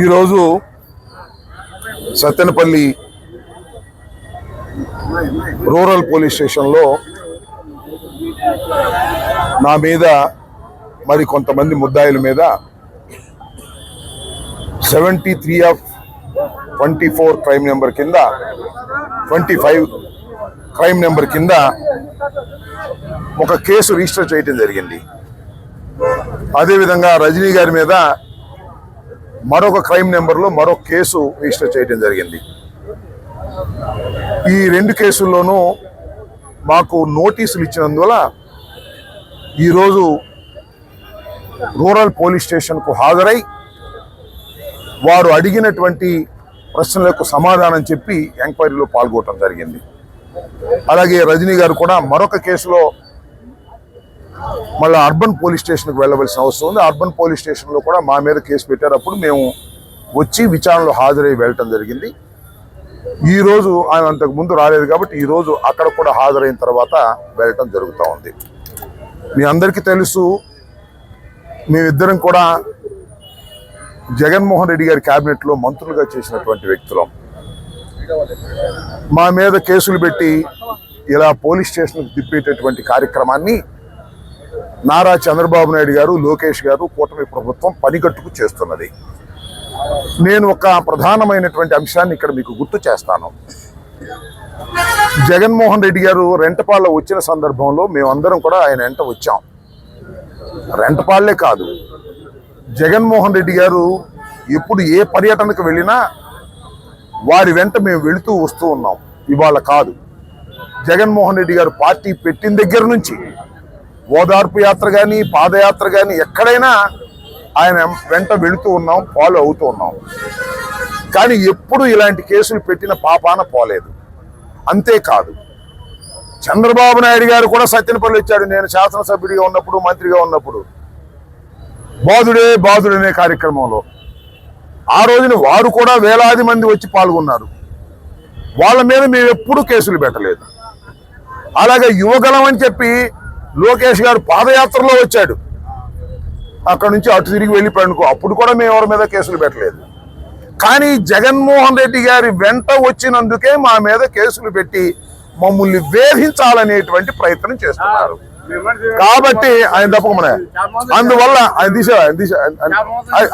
ఈరోజు Sattenapalli rural police స్టేషన్లో నా మీద మరి కొంతమంది ముద్దాయిల మీద seventy three of twenty four crime number కింద ట్వంటీ ఫైవ్ క్రైమ్ నెంబర్ కింద ఒక కేసు రిజిస్టర్ చేయడం జరిగింది. అదేవిధంగా రజనీ గారి మీద మరొక క్రైమ్ నెంబర్లో మరొక కేసు రిజిస్టర్ చేయడం జరిగింది. ఈ రెండు కేసుల్లోనూ మాకు నోటీసులు ఇచ్చినందువల్ల ఈరోజు రూరల్ పోలీస్ స్టేషన్కు హాజరై వారు అడిగినటువంటి ప్రశ్నలకు సమాధానం చెప్పి ఎంక్వైరీలో పాల్గొనడం జరిగింది. అలాగే రజనీ గారు కూడా మరొక కేసులో మళ్ళీ అర్బన్ పోలీస్ స్టేషన్కి వెళ్ళవలసిన అవసరం ఉంది. అర్బన్ పోలీస్ స్టేషన్లో కూడా మా మీద కేసు పెట్టేటప్పుడు మేము వచ్చి విచారణలో హాజరై వెళ్ళటం జరిగింది. ఈరోజు ఆయన అంతకు ముందు రాలేదు కాబట్టి ఈ రోజు అక్కడ కూడా హాజరైన తర్వాత వెళ్ళటం జరుగుతూ ఉంది. మీ అందరికీ తెలుసు మేమిద్దరం కూడా జగన్మోహన్ రెడ్డి గారి క్యాబినెట్లో మంత్రులుగా చేసినటువంటి వ్యక్తులం. మా మీద కేసులు పెట్టి ఇలా పోలీస్ స్టేషన్కి తిప్పేటటువంటి కార్యక్రమాన్ని నారా చంద్రబాబు నాయుడు గారు లోకేష్ గారు కూటమి ప్రభుత్వం పనిగట్టుకు చేస్తున్నది. నేను ఒక ప్రధానమైనటువంటి అంశాన్ని ఇక్కడ మీకు గుర్తు చేస్తాను. జగన్మోహన్ రెడ్డి గారు రెంటపాళ్ళ వచ్చిన సందర్భంలో మేమందరం కూడా ఆయన వెంట వచ్చాం. రెంటపాళ్ళే కాదు. జగన్మోహన్ రెడ్డి గారు ఎప్పుడు ఏ పర్యటనకు వెళ్ళినా వారి వెంట మేము వెళుతూ వస్తూ ఉన్నాం. ఇవాళ కాదు. జగన్మోహన్ రెడ్డి గారు పార్టీ పెట్టిన దగ్గర నుంచి ఓదార్పు యాత్ర కానీ పాదయాత్ర కానీ ఎక్కడైనా ఆయన వెంట వెళుతూ ఉన్నాం ఫాలో అవుతూ ఉన్నాం. కానీ ఎప్పుడు ఇలాంటి కేసులు పెట్టిన పాపాన పోలేదు. అంతేకాదు చంద్రబాబు నాయుడు గారు కూడా సత్యనపల్లి వచ్చాడు. నేను శాసనసభ్యుడిగా ఉన్నప్పుడు మంత్రిగా ఉన్నప్పుడు. బాధుడే బాధుడనే కార్యక్రమంలో. ఆ రోజున వారు కూడా వేలాది మంది వచ్చి పాల్గొన్నారు. వాళ్ళ మీద మేము ఎప్పుడూ కేసులు పెట్టలేదు. అలాగే యువగలం అని చెప్పి లోకేష్ గారు పాదయాత్రలో వచ్చాడు. అక్కడ నుంచి అటు తిరిగి వెళ్ళిపోయాడు అనుకో అప్పుడు కూడా మేము ఎవరి మీద కేసులు పెట్టలేదు. కానీ జగన్మోహన్ రెడ్డి గారి వెంట వచ్చినందుకే మా మీద కేసులు పెట్టి మమ్మల్ని వేధించాలనేటువంటి ప్రయత్నం చేస్తున్నారు. కాబట్టి ఆయన తప్పకుండా అందువల్ల ఆయన తీసే ఆయన ఆయన-